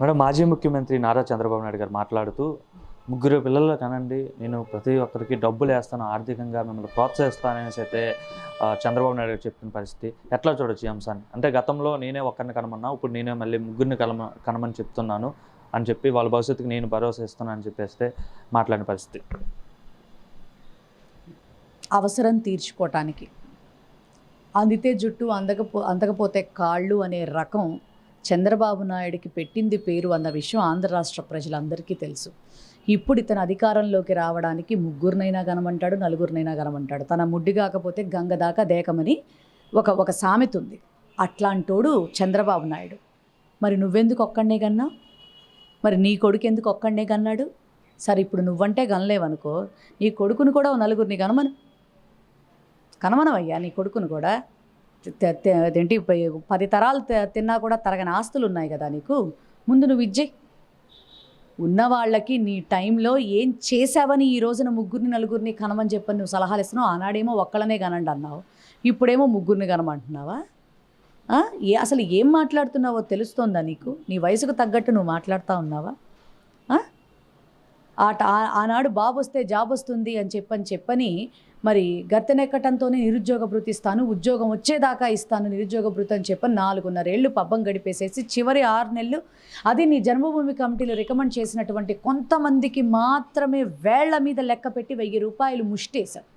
Madam మాజీ ముఖ్యమంత్రి నారా చంద్రబాబు నాయుడు గారు మాట్లాడుతూ ముగ్గురు పిల్లలు కనండి నేను ప్రతి ఒక్కరికి డబ్బులు వేస్తాను ఆర్థికంగా మిమ్మల్ని ప్రోత్సహిస్తాననేసి అయితే చంద్రబాబు నాయుడు గారు చెప్పిన పరిస్థితి ఎట్లా చూడొచ్చు ఈ అంశాన్ని? అంటే గతంలో నేనే ఒక్కరిని కనమన్నా ఇప్పుడు నేనే మళ్ళీ ముగ్గురిని కలమ కనమని చెప్తున్నాను అని చెప్పి వాళ్ళ భవిష్యత్తుకి నేను భరోసా ఇస్తున్నాను అని చెప్పేస్తే మాట్లాడిన పరిస్థితి. అవసరం తీర్చుకోవటానికి అందితే జుట్టు అందకపో అందకపోతే కాళ్ళు అనే రకం చంద్రబాబు నాయుడికి పెట్టింది పేరు అన్న విషయం ఆంధ్ర రాష్ట్ర ప్రజలందరికీ తెలుసు. ఇప్పుడు ఇతను అధికారంలోకి రావడానికి ముగ్గురినైనా కనమంటాడు నలుగురినైనా కనమంటాడు. తన ముడ్డి కాకపోతే గంగ దాకా దేకమని ఒక ఒక సామెత ఉంది. అట్లాంటోడు చంద్రబాబు నాయుడు. మరి నువ్వెందుకు ఒక్కడనే కన్నా? మరి నీ కొడుకు ఎందుకు ఒక్కడనే కన్నాడు? సరే ఇప్పుడు నువ్వంటే కనలేవనుకో నీ కొడుకును కూడా ఓ నలుగురిని కనమను. కనమనవయ్యా నీ కొడుకును కూడా. ఏంటి అదేంటి? పది తరాలు తిన్నా కూడా తరగని ఆస్తులు ఉన్నాయి కదా నీకు? ముందు నువ్వు విజయ్ ఉన్న వాళ్ళకి నీ టైంలో ఏం చేసావని ఈ రోజున ముగ్గురిని నలుగురిని కనమని చెప్పని నువ్వు సలహాలు ఇస్తున్నావు? ఆనాడేమో ఒక్కళ్ళనే కనండి అన్నావు. ఇప్పుడేమో ముగ్గురిని కనమంటున్నావా? ఏ అసలు ఏం మాట్లాడుతున్నావో తెలుస్తోందా నీకు? నీ వయసుకు తగ్గట్టు నువ్వు మాట్లాడుతూ ఉన్నావా? ఆనాడు బాబు వస్తే జాబ్ వస్తుంది అని చెప్పని చెప్పని మరి గత్తెనెక్కటంతోనే నిరుద్యోగ భృతి ఇస్తాను ఉద్యోగం వచ్చేదాకా ఇస్తాను నిరుద్యోగ భృతి అని చెప్పని నాలుగున్నరేళ్ళు పబ్బం గడిపేసేసి చివరి ఆరు నెలలు అది నీ జన్మభూమి కమిటీలో రికమెండ్ చేసినటువంటి కొంతమందికి మాత్రమే వేళ్ళ మీద లెక్క పెట్టి వెయ్యి రూపాయలు ముష్టేశారు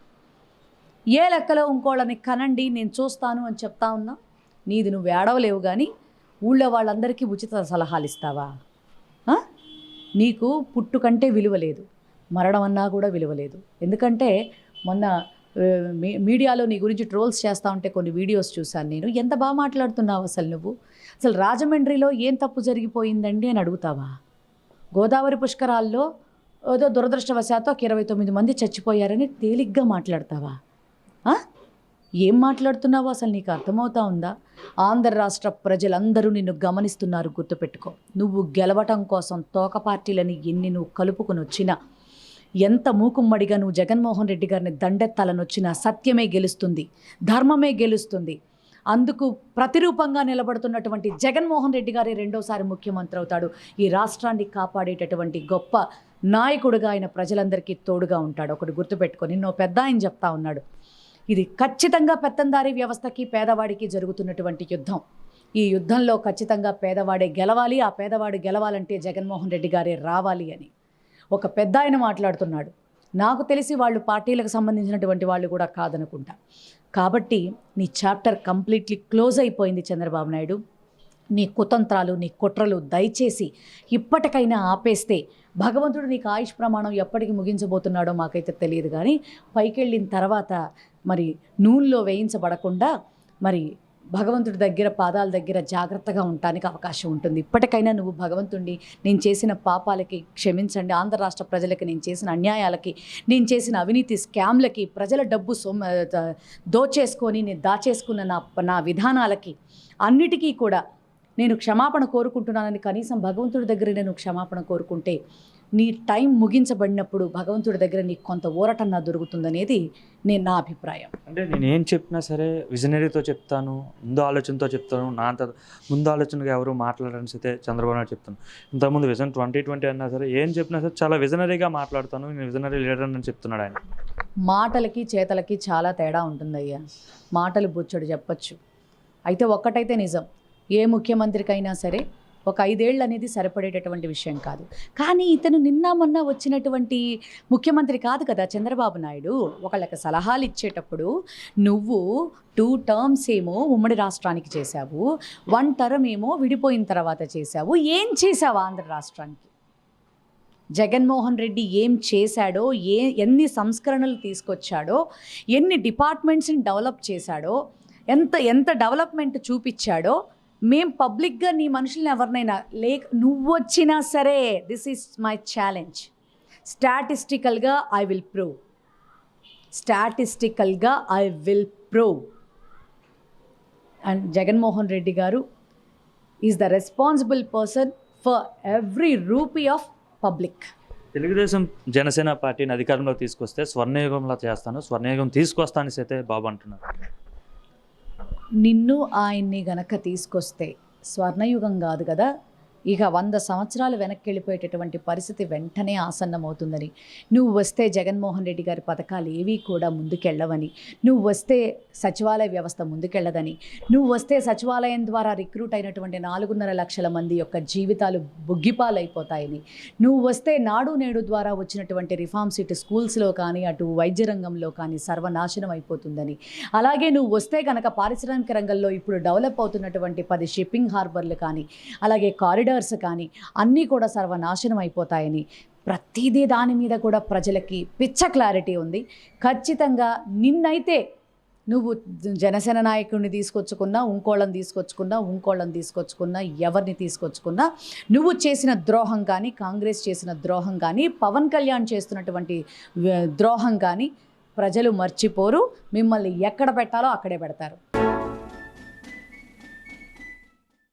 ఏ లెక్కలో ఇంకోళ్ళని కనండి నేను చూస్తాను అని చెప్తా ఉన్నా? నీది నువ్వు ఏడవలేవు కానీ ఊళ్ళో వాళ్ళందరికీ ఉచిత సలహాలు ఇస్తావా? నీకు పుట్టుకంటే విలువలేదు విలువ లేదు. మరణం అన్నా కూడా విలువ లేదు. ఎందుకంటే మొన్న మీ- మీడియాలో నీ గురించి ట్రోల్స్ చేస్తా ఉంటే కొన్ని వీడియోస్ చూశాను నేను. ఎంత బాగా మాట్లాడుతున్నావు అసలు నువ్వు? అసలు రాజమండ్రిలో ఏం తప్పు జరిగిపోయిందండి అని అడుగుతావా? గోదావరి పుష్కరాల్లో ఏదో దురదృష్టవశాత్తు ఒక ఇరవై తొమ్మిది మంది చచ్చిపోయారని తేలిగ్గా మాట్లాడతావా? ఏం మాట్లాడుతున్నావో అసలు నీకు అర్థమవుతా ఉందా? ఆంధ్ర రాష్ట్ర ప్రజలందరూ నిన్ను గమనిస్తున్నారు గుర్తుపెట్టుకో. నువ్వు గెలవటం కోసం తోక పార్టీలని ఎన్ని నువ్వు కలుపుకుని వచ్చినా ఎంత మూకుమ్మడిగా నువ్వు జగన్మోహన్ రెడ్డి గారిని దండెత్తాలనొచ్చినా సత్యమే గెలుస్తుంది ధర్మమే గెలుస్తుంది. అందుకు ప్రతిరూపంగా నిలబడుతున్నటువంటి జగన్మోహన్ రెడ్డి గారే రెండోసారి ముఖ్యమంత్రి అవుతాడు. ఈ రాష్ట్రాన్ని కాపాడేటటువంటి గొప్ప నాయకుడుగా ఆయన ప్రజలందరికీ తోడుగా ఉంటాడు. ఒకటి గుర్తుపెట్టుకొని నిన్నో పెద్ద ఆయన చెప్తా ఉన్నాడు. ఇది ఖచ్చితంగా పెత్తందారీ వ్యవస్థకి పేదవాడికి జరుగుతున్నటువంటి యుద్ధం. ఈ యుద్ధంలో ఖచ్చితంగా పేదవాడే గెలవాలి ఆ పేదవాడు గెలవాలంటే జగన్మోహన్ రెడ్డి గారే రావాలి అని. ఒక పెద్ద ఆయన మాట్లాడుతున్నాడు. నాకు తెలిసి వాళ్ళు పార్టీలకు సంబంధించినటువంటి వాళ్ళు కూడా కాదనుకుంటా. కాబట్టి నీ చాప్టర్ కంప్లీట్లీ క్లోజ్ అయిపోయింది చంద్రబాబు నాయుడు. నీ కుతంత్రాలు నీ కుట్రలు దయచేసి ఇప్పటికైనా ఆపేస్తే భగవంతుడు నీకు ఆయుష్ ప్రమాణం ఎప్పటికి ముగించబోతున్నాడో మాకైతే తెలియదు కానీ పైకి వెళ్ళిన తర్వాత మరి నూనెలో వేయించబడకుండా మరి భగవంతుడి దగ్గర పాదాల దగ్గర జాగ్రత్తగా ఉండటానికి అవకాశం ఉంటుంది. ఇప్పటికైనా నువ్వు భగవంతుడిని నేను చేసిన పాపాలకి క్షమించండి. ఆంధ్ర రాష్ట్ర ప్రజలకి నేను చేసిన అన్యాయాలకి నేను చేసిన అవినీతి స్కామ్లకి ప్రజల డబ్బు సొమ్మ దోచేసుకొని నేను దాచేసుకున్న నా నా విధానాలకి అన్నిటికీ కూడా నేను క్షమాపణ కోరుకుంటున్నానని కనీసం భగవంతుడి దగ్గర నేను క్షమాపణ కోరుకుంటే నీ టైం ముగించబడినప్పుడు భగవంతుడి దగ్గర నీకు కొంత ఊరటన్నా దొరుకుతుందనేది నేను నా అభిప్రాయం. అంటే నేను ఏం చెప్పినా సరే విజనరీతో చెప్తాను ముందు ఆలోచనతో చెప్తాను నా అంత ముందు ఆలోచనగా ఎవరు మాట్లాడని అయితే చంద్రబాబు నాయుడు చెప్తాను. ఇంతకుముందు విజన్ ట్వంటీ ట్వంటీ అన్నా సరే ఏం చెప్పినా సరే చాలా విజనరీగా మాట్లాడతాను నేను విజనరీ లీడర్ అని చెప్తున్నాడు ఆయన. మాటలకి చేతలకి చాలా తేడా ఉంటుందయ్యా. మాటలు బుచ్చడు చెప్పచ్చు. అయితే ఒక్కటైతే నిజం. ఏ ముఖ్యమంత్రికైనా సరే ఒక ఐదేళ్ళు అనేది సరిపడేటటువంటి విషయం కాదు. కానీ ఇతను నిన్న మొన్న వచ్చినటువంటి ముఖ్యమంత్రి కాదు కదా చంద్రబాబు నాయుడు. ఒకళ్ళకి సలహాలు ఇచ్చేటప్పుడు నువ్వు టూ టర్మ్స్ ఏమో ఉమ్మడి రాష్ట్రానికి చేశావు వన్ టర్మ్ ఏమో విడిపోయిన తర్వాత చేశావు. ఏం చేశావు ఆంధ్ర రాష్ట్రానికి? జగన్మోహన్ రెడ్డి ఏం చేశాడో ఏ ఎన్ని సంస్కరణలు తీసుకొచ్చాడో ఎన్ని డిపార్ట్మెంట్స్ని డెవలప్ చేశాడో ఎంత ఎంత డెవలప్మెంట్ చూపించాడో మేం పబ్లిక్గా నీ మనుషుల్ని ఎవరినైనా లేక నువ్వు వచ్చినా సరే దిస్ ఈజ్ మై ఛాలెంజ్. స్టాటిస్టికల్గా I will prove. స్టాటిస్టికల్గా I will prove. And Jaganmohan Reddy garu is the responsible person for every rupee of public. Telugu Desam Janasena పార్టీని అధికారంలో తీసుకొస్తే స్వర్ణయుగంలో చేస్తాను స్వర్ణయుగం తీసుకొస్తానని అయితే బాబు అంటున్నారు. నిన్ను ఆయన్ని గనక తీసుకొస్తే స్వర్ణయుగం కాదు కదా ఇక వంద సంవత్సరాలు వెనక్కి వెళ్ళిపోయేటటువంటి పరిస్థితి వెంటనే ఆసన్నమవుతుందని. నువ్వు వస్తే జగన్మోహన్ రెడ్డి గారి పథకాలు ఏవీ కూడా ముందుకెళ్ళవని. నువ్వు వస్తే సచివాలయ వ్యవస్థ ముందుకెళ్ళదని. నువ్వు వస్తే సచివాలయం ద్వారా రిక్రూట్ అయినటువంటి నాలుగున్నర లక్షల మంది యొక్క జీవితాలు బుగ్గిపాలైపోతాయని. నువ్వు వస్తే నాడు నేడు ద్వారా వచ్చినటువంటి రిఫార్మ్స్ ఇటు స్కూల్స్లో కానీ అటు వైద్య రంగంలో కానీ సర్వనాశనం అయిపోతుందని. అలాగే నువ్వు వస్తే కనుక పారిశ్రామిక రంగంలో ఇప్పుడు డెవలప్ అవుతున్నటువంటి పది షిప్పింగ్ హార్బర్లు కానీ అలాగే కారిడార్స్ కానీ అన్నీ కూడా సర్వనాశనం అయిపోతాయని ప్రతిదీ దాని మీద కూడా ప్రజలకి పిచ్చ క్లారిటీ ఉంది. ఖచ్చితంగా నిన్నైతే నువ్వు జనసేన నాయకుడిని తీసుకొచ్చుకున్నా ఇంకోళ్ళని తీసుకొచ్చుకున్నా ఇంకోళ్ళని తీసుకొచ్చుకున్నా ఎవరిని తీసుకొచ్చుకున్నా నువ్వు చేసిన ద్రోహం కానీ కాంగ్రెస్ చేసిన ద్రోహం కానీ పవన్ కళ్యాణ్ చేస్తున్నటువంటి ద్రోహం కానీ ప్రజలు మర్చిపోరు. మిమ్మల్ని ఎక్కడ పెట్టాలో అక్కడే పెడతారు.